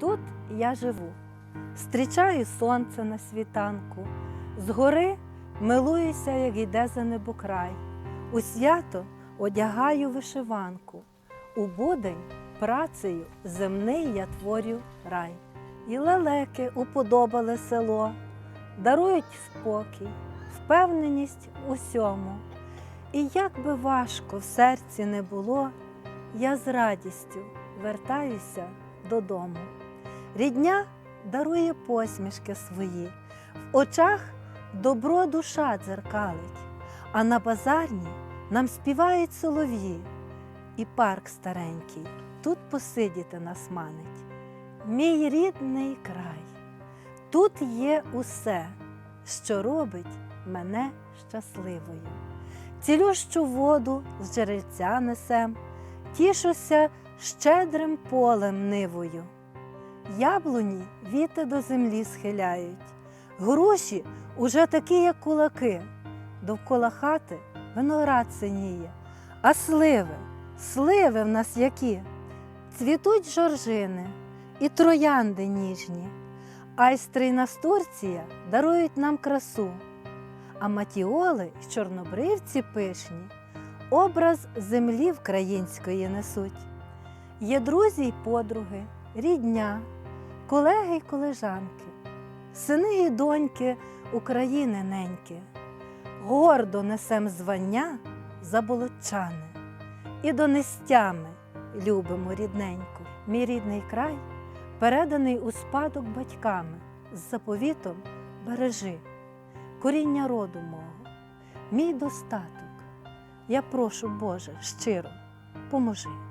Тут я живу, зустрічаю сонце на світанку, згори милуюся, як йде за небокрай. У свято одягаю вишиванку, у будень працею земний я творю рай. І лелеки уподобали село, дарують спокій, впевненість усьому. І як би важко в серці не було, я з радістю вертаюся додому. Рідня дарує посмішки свої, в очах добро душа дзеркалить, а на базарні нам співають солов'ї, і парк старенький тут посидіти нас манить. Мій рідний край, тут є усе, що робить мене щасливою. Цілющу воду з джерельця несем, тішуся щедрим полем нивою. Яблуні віти до землі схиляють, груші уже такі, як кулаки, довкола хати виноград синіє, а сливи, сливи в нас які, цвітуть жоржини і троянди ніжні, айстри й настурція дарують нам красу, а матіоли й чорнобривці пишні образ землі вкраїнської несуть. Є друзі й подруги, рідня, колеги й колежанки, сини й доньки України неньки. Гордо несем звання заболотчани і донестями любимо рідненьку. Мій рідний край переданий у спадок батьками з заповітом бережи, коріння роду мого, мій достаток. Я прошу, Боже, щиро, поможи.